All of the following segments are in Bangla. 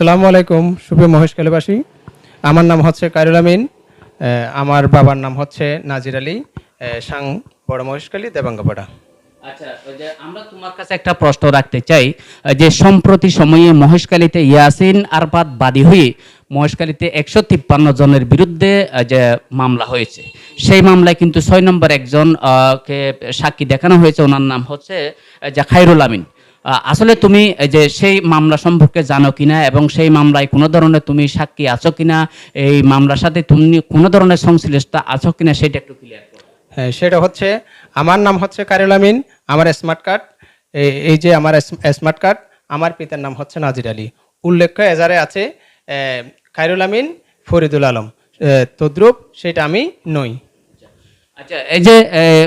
আসসালামু আলাইকুম সুপ্রিয় মহেশখালীবাসী। আমার নাম হচ্ছে কায়রুল আমিন আমার বাবার নাম হচ্ছে নাজির আলী সাং, বড় মহেশখালী, দেবাঙ্গপাড়া। আচ্ছা যে আমরা তোমার কাছে একটা প্রশ্ন রাখতে চাই যে সম্প্রতি সময়ে মহেশখালীতে ইয়াসিন আরবাদ বাদী হয়ে মহেশখালীতে একশো তিপ্পান্ন জনের বিরুদ্ধে যে মামলা হয়েছে, সেই মামলায় কিন্তু ছয় নম্বর একজন কে সাক্ষী দেখানো হয়েছে, ওনার নাম হচ্ছে যে খায়রুল আমিন। আসলে তুমি যে সেই মামলা সম্পর্কে জানো কিনা এবং সেই মামলায় কোনো ধরনের তুমি সাক্ষী আছো কিনা, এই মামলার সাথে তুমি কোনো ধরনের সংশ্লিষ্টতা আছো কিনা সেটা একটু ক্লিয়ার হ্যাঁ সেটা হচ্ছে, আমার নাম হচ্ছে কায়রুল আমিন, আমার স্মার্ট কার্ড এই- যে আমার স্মার্ট কার্ড আমার পিতার নাম হচ্ছে নাজির আলী। উল্লেখ্য এজারে আছে খায়রুল আমিন ফরিদুল আলম। তদ্রুপ, সেটা আমি নই। আচ্ছা এই যে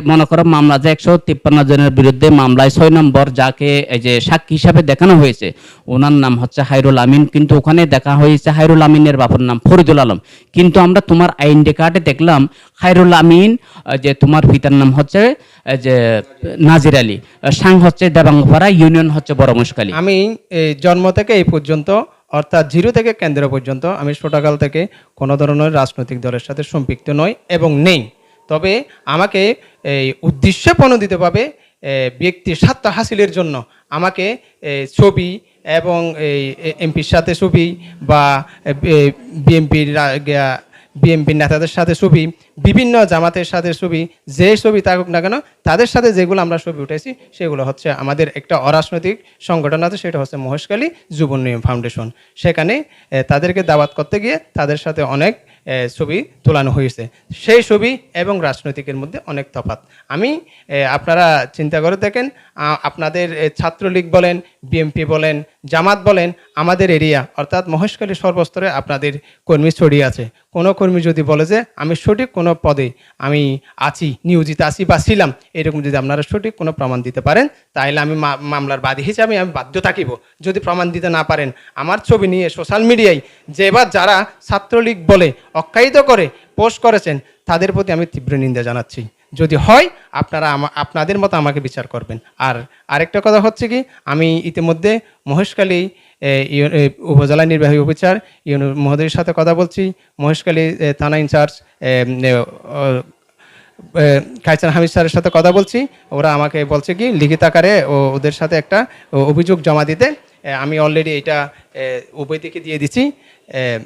মনে করো মামলা যে একশো তিপ্পান্ন জনের বিরুদ্ধে মামলায় ছয় নম্বর যাকে, এই যে, সাক্ষী হিসাবে দেখানো হয়েছে, ওনার নাম হচ্ছে হাইরুল আমিন, কিন্তু ওখানে দেখা হয়েছে হাইরুল আমিনের বাবার নাম ফরিদুল আলম। কিন্তু আমরা তোমার আইনডি কার্ডে দেখলাম হাইরুল আমিন, যে তোমার পিতার নাম হচ্ছে যে, নাজির আলী, সাং হচ্ছে দেবাঙ্গপাড়া ইউনিয়ন হচ্ছে বড় মুশকালী আমি জন্ম থেকে এই পর্যন্ত, অর্থাৎ জিরো থেকে কেন্দ্র পর্যন্ত, আমি ছোটকাল থেকে কোনো ধরনের রাজনৈতিক দলের সাথে সম্পৃক্ত নই এবং নেই। তবে আমাকে এই উদ্দেশ্য প্রণোদিতভাবে ব্যক্তির স্বার্থ হাসিলের জন্য। আমাকে ছবি এবং এই এমপির সাথে ছবি বা বিএমপির বিএমপির নেতাদের সাথে ছবি, বিভিন্ন জামাতের সাথে ছবি, যে ছবি থাকুক না কেন, তাদের সাথে যেগুলো আমরা ছবি উঠেছি সেগুলো হচ্ছে আমাদের একটা অরাজনৈতিক সংগঠন আছে, সেটা হচ্ছে মহেশখালী যুব উন্নয়ন ফাউন্ডেশন। সেখানে তাদেরকে দাওয়াত করতে গিয়ে তাদের সাথে অনেক ছবি তোলানো হয়েছে। সেই ছবি এবং রাজনৈতিকের মধ্যে অনেক তফাত আমি আপনারা চিন্তা করে দেখেন আপনাদের ছাত্রলীগ বলেন বিএমপি বলেন, জামাত বলেন, আমাদের এরিয়া, অর্থাৎ মহেশখালী সর্বস্তরে আপনাদের কর্মী ছড়িয়ে আছে। কোনো কর্মী যদি বলে যে, আমি সঠিক কোনো পদে আমি আছি, নিয়োজিত আছি বা ছিলাম, এরকম যদি আপনারা সঠিক কোনো প্রমাণ দিতে পারেন তাহলে আমি মামলার বাদী হিসাবে আমি বাধ্য থাকিব। যদি প্রমাণ দিতে না পারেন, আমার ছবি নিয়ে সোশ্যাল মিডিয়ায় যে এবার যারা ছাত্রলীগ বলে অখ্যায়িত করে পোস্ট করেছেন, তাদের প্রতি আমি তীব্র নিন্দা জানাচ্ছি। যদি হয় আপনারা আপনাদের মতো আমাকে বিচার করবেন। আর আরেকটা কথা হচ্ছে কি আমি ইতিমধ্যে ইউ- উপজেলা নির্বাহী অফিসার ইউনু মহোদয়ের সাথে কথা বলছি। মহেশখালী এ, থানা ইনচার্জ কাইচান হামিদ স্যারের সাথে কথা বলছি। ওরা আমাকে বলছে কি লিখিত আকারে ও ওদের সাথে একটা অভিযোগ জমা দিতে। আমি অলরেডি এটা উভয় দিকে দিয়ে দিচ্ছি এ,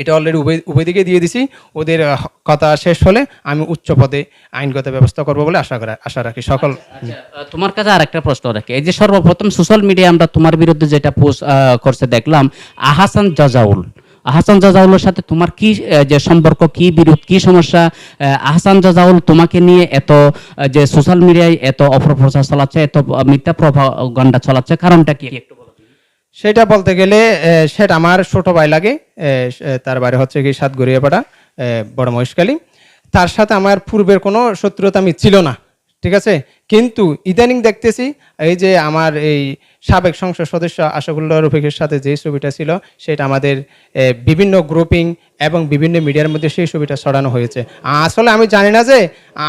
এটা অলরেডি উভয় উভয় দিকে দিয়ে দিছি। ওদের কথা শেষ হলে আমি উচ্চ পদে আইনগত ব্যবস্থা করব বলে আশা করা আশা রাখি। সকল আচ্ছা, তোমার কাছে আরেকটা প্রশ্ন রাখি। এই যে সর্বপ্রথম সোশ্যাল মিডিয়া আমরা তোমার বিরুদ্ধে যেটা পোস্ট করছে দেখলাম আহাসান জাজাউল। আহসান জাজাউলের সাথে তোমার কি যে সম্পর্ক কি বিরোধ কি সমস্যা? আহ, আহসান জাজাউল তোমাকে নিয়ে এত যে সোশ্যাল মিডিয়ায় এত অপপ্রচার চালাচ্ছে এত মিথ্যা প্রভাগণ্ডা চালাচ্ছে কারণটা কি? একটু। সেটা বলতে গেলে সেটা আমার ছোট ভাই লাগে তার বাড়ি হচ্ছে কি সাতগড়িয়াপাড়া বড় মহেশখালী। তার সাথে আমার পূর্বের কোনো শত্রুতা আমি ছিল না, ঠিক আছে? কিন্তু ইদানিং দেখতেছি, এই যে আমার এই সাবেক সংসদ সদস্য আশাকুল্লাহ রফিকের সাথে যে ছবিটা ছিল, সেটা আমাদের বিভিন্ন গ্রুপিং এবং বিভিন্ন মিডিয়ার মধ্যে সেই ছবিটা ছড়ানো হয়েছে। আসলে আমি জানি না যে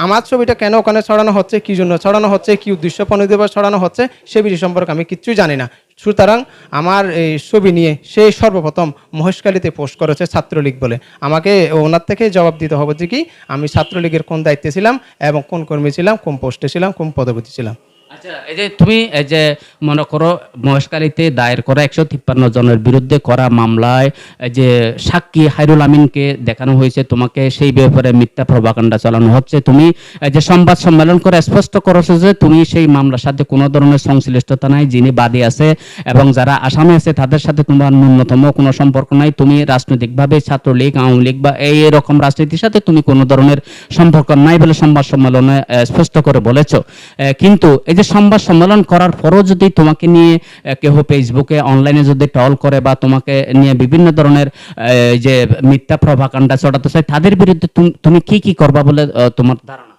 আমার ছবিটা কেন ওখানে ছড়ানো হচ্ছে, কি জন্য ছড়ানো হচ্ছে, কি উদ্দেশ্য প্রণোদিত ছড়ানো হচ্ছে, সে বিষয় সম্পর্কে আমি কিচ্ছুই জানি না। সুতরাং আমার এই ছবি নিয়ে সে সর্বপ্রথম মহেশকালীতে পোস্ট করেছে ছাত্রলীগ বলে। আমাকে ওনার থেকে জবাব দিতে হবে যে কি, আমি ছাত্রলীগের কোন দায়িত্বে ছিলাম এবং কোন কর্মী ছিলাম, কোন পোস্টে ছিলাম, কোন পদবীতে ছিলাম। আচ্ছা এই যে তুমি, এই যে মনে করো মহেশকালীতে দায়ের করা একশো তিপ্পান্ন জনের বিরুদ্ধে করা মামলায় যে সাক্ষী হাইরুল আমিনকে দেখানো হয়েছে, তোমাকে সেই ব্যাপারে মিথ্যা প্রভাকাণ্ডা চালানো হচ্ছে। তুমি যে সংবাদ সম্মেলন করে স্পষ্ট করেছ যে তুমি সেই মামলার সাথে কোনো ধরনের সংশ্লিষ্টতা নাই, যিনি বাদী আছে এবং যারা আসামি আছে, তাদের সাথে তোমার ন্যূনতম কোনো সম্পর্ক নাই। তুমি রাজনৈতিকভাবে ছাত্রলীগ, আওয়ামী লীগ বা এই এরকম রাজনীতির সাথে তুমি কোনো ধরনের সম্পর্ক নাই বলে সংবাদ সম্মেলনে স্পষ্ট করে বলেছ। কিন্তু এই যে সংবাদ সম্মেলন করার পরও যদি তোমাকে নিয়ে কেহ ফেসবুকে অনলাইনে যদি টল করে বা তোমাকে নিয়ে বিভিন্ন ধরনের যে মিথ্যা প্রভাকাণ্ডা চড়াতে চায়, তাদের বিরুদ্ধে তুমি কি কি করবা বলে তোমার ধারণা?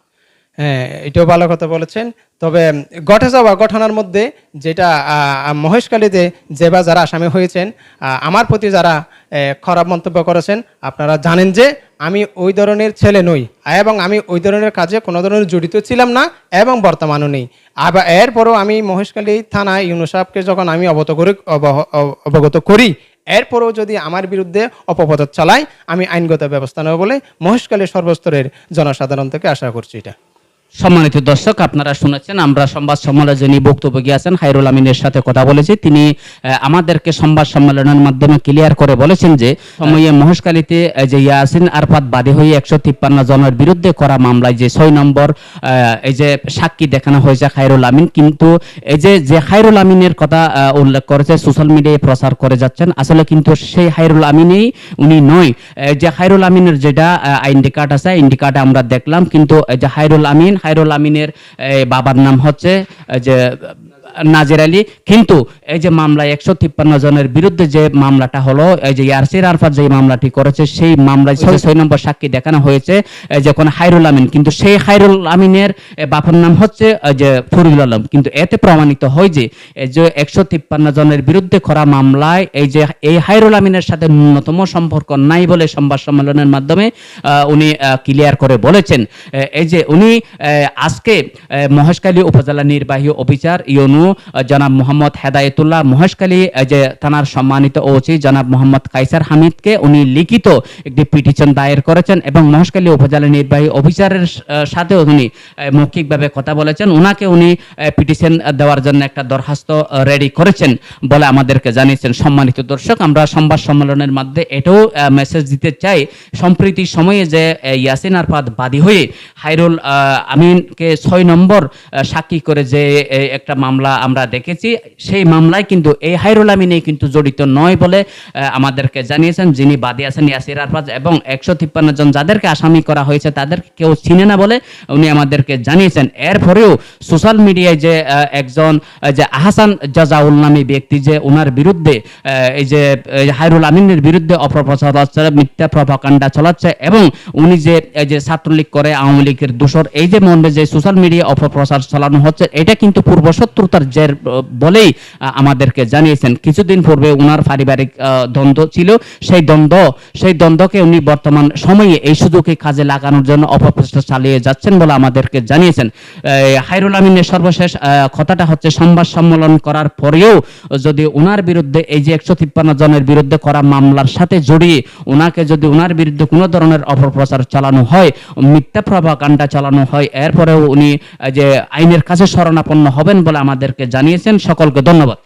হ্যাঁ এটাও ভালো কথা বলেছেন। তবে ঘটে যাওয়া ঘটনার মধ্যে যেটা আহ, মহেশখালীতে যে বা যারা আসামি হয়েছেন আমার প্রতি যারা খারাপ মন্তব্য করেছেন আপনারা জানেন যে আমি ওই ধরনের ছেলে নই এবং আমি ওই ধরনের কাজে কোনো ধরনের জড়িত ছিলাম না এবং বর্তমানও নেই। আবার এরপরও আমি মহেশখালী থানা ইউনুসাবকে যখন আমি অবগত করি অবগত করি এরপরেও যদি আমার বিরুদ্ধে অপপ্রচার চালায় আমি আইনগত ব্যবস্থা নেব বলে মহেশখালী সর্বস্তরের জনসাধারণ থেকে আশা করছি এটা। সম্মানিত দর্শক আপনারা শুনেছেন আমরা সংবাদ সম্মেলনে বক্তব্য গিয়েছেন হাইরুল আমিনের সাথে কথা বলেছি। তিনি আমাদেরকে সংবাদ সম্মেলনের মাধ্যমে ক্লিয়ার করে বলেছেন যে সময়ে মহেশখালীতে আহ, যে ইয়াসিন আরফাত বাদী হয়ে একশো তিপ্পান্ন জনের বিরুদ্ধে করা মামলায় যে ছয় নম্বর এই যে সাক্ষী দেখানো হয়েছে খায়রুল আমিন কিন্তু এই যে যে খায়রুল আমিনের কথা উল্লেখ করেছে সোশ্যাল মিডিয়ায় প্রচার করে যাচ্ছেন আসলে কিন্তু সেই হাইরুল আমিনেই উনি নয়। যে হাইরুল আমিনের যেটা আইডি কার্ড আছে আইডি কার্ডে আমরা দেখলাম কিন্তু যে হাইরুল আমিন হাইরুল আমিনের বাবার নাম হচ্ছে যে নাজির আলী। কিন্তু এই যে মামলায় একশো তিপ্পান্ন জনের বিরুদ্ধে যে মামলাটা হলো এই যে ইয়ারসির আরফাত যে মামলাটি করেছে সেই মামলায় ছয় নম্বর সাক্ষী দেখানো হয়েছে যে কোন হাইরুল আমিন। কিন্তু সেই হাইরুল আমিনের এ, বাবার নাম হচ্ছে যে ফরিদুল আলম। কিন্তু এতে প্রমাণিত হয় যে এই যে একশো তিপ্পান্ন জনের বিরুদ্ধে করা মামলায় এই যে এই হাইরুল আমিনের সাথে ন্যূনতম সম্পর্ক নাই বলে সংবাদ সম্মেলনের মাধ্যমে উনি ক্লিয়ার করে বলেছেন। এই যে উনি আজকে আহ, মহেশখালী উপজেলা নির্বাহী অফিসার ইউনু আহ, জনাব মোহাম্মদ হেদায়েতুল্লাহ মহেশখালী যে থানার সম্মানিত ওসি জনাব মোহাম্মদ কাইসার হামিদকে উনি লিখিত একটি পিটিশন দায়ের করেছেন এবং মহেশখালী উপজেলা নির্বাহী অফিসারের আহ, সাথে উনি মৌখিকভাবে কথা বলেছেন। ওনাকে উনি পিটিশন দেওয়ার জন্য একটা দরখাস্ত রেডি করেছেন বলে আমাদেরকে জানিয়েছেন সম্মানিত দর্শক। আমরা সংবাদ সম্মেলনের মধ্যে এটাও মেসেজ দিতে চাই সম্প্রতি সময়ে যে ইয়াসিন আরফাত বাদী হয়ে হাইরুল আমিনকে ছয় নম্বর সাক্ষী করে যে একটা মামলা আমরা দেখেছি, সেই মামলায় কিন্তু এই হাইরুল আমিনে কিন্তু জড়িত নয় বলে আমাদেরকে জানিয়েছেন, যিনি বাদী আছেন ইয়াসির আরফাত এবং একশো তিপ্পান্ন জন যাদেরকে আসামি করা হয়েছে তাদের কেউ চিনে না বলে উনি আমাদেরকে জানিয়েছেন। এরপরেও সোশ্যাল মিডিয়ায় যে একজন যে আহসান জাজাউল নামী ব্যক্তি যে ওনার বিরুদ্ধে এই যে হাইরুল আমিনের বিরুদ্ধে অপপ্রচার হচ্ছে, মিথ্যা প্রভাকাণ্ডা চালাচ্ছে এবং উনি যে, এই যে ছাত্রলীগ করে আওয়ামী লীগের দোষর, এই যে মর্মে যে সোশ্যাল মিডিয়া অপপ্রচার চালানো হচ্ছে, এটা কিন্তু পূর্ব শত্রুতার জের বলেই আমাদেরকে জানিয়েছেন। কিছুদিন পূর্বে ওনার পারিবারিক দ্বন্দ্ব ছিল। সেই দ্বন্দ্ব, সেই দ্বন্দ্বকে উনি বর্তমান সময়ে এই সুযোগে কাজে লাগানোর জন্য অপপ্রচার চালিয়ে যাচ্ছেন বলে আমাদেরকে জানিয়েছেন। হাইরুল আমিনের সর্বশেষ কথাটা হচ্ছে, সংবাদ সম্মেলন করার পরেও যদি ওনার বিরুদ্ধে এই যে একশো তিপ্পান্ন জনের বিরুদ্ধে করা মামলার সাথে জড়িয়ে ওনাকে যদি ওনার বিরুদ্ধে কোনো ধরনের অপপ্রচার চালানো হয়, মিথ্যা প্রভাকাণ্ডা চালানো হয়, এরপরেও উনি যে আইনের কাছে শরণাপন্ন হবেন বলে আমাদেরকে জানিয়েছেন। সকলকে ধন্যবাদ।